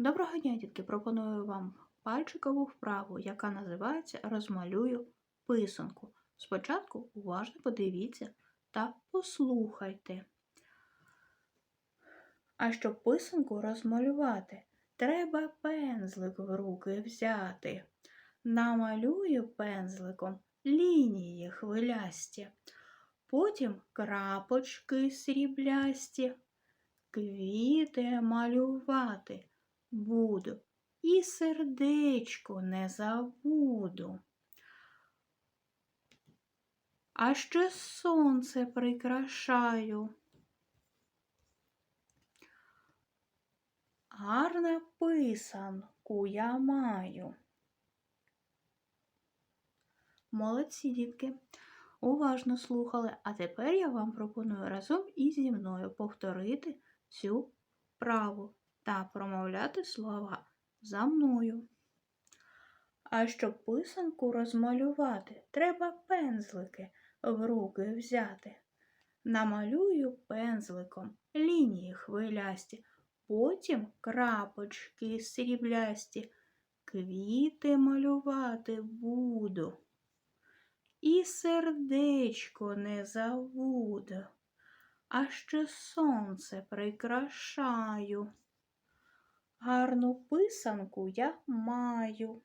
Доброго дня, дітки! Пропоную вам пальчикову вправу, яка називається Розмалюю писанку. Спочатку уважно подивіться та послухайте. А щоб писанку розмалювати, треба пензлик в руки взяти. Намалюю пензликом лінії хвилясті, потім крапочки сріблясті, квіти малювати буду і сердечко не забуду. А ще сонце прикрашаю. Гарна писанку я маю. Молодці, дітки, уважно слухали, а тепер я вам пропоную разом із зі мною повторити цю вправу та промовляти слова за мною. А щоб писанку розмалювати, треба пензлики в руки взяти. Намалюю пензликом лінії хвилясті, потім крапочки сріблясті, квіти малювати буду. І сердечко не забуду, а ще сонце прикрашаю. Гарну писанку я маю.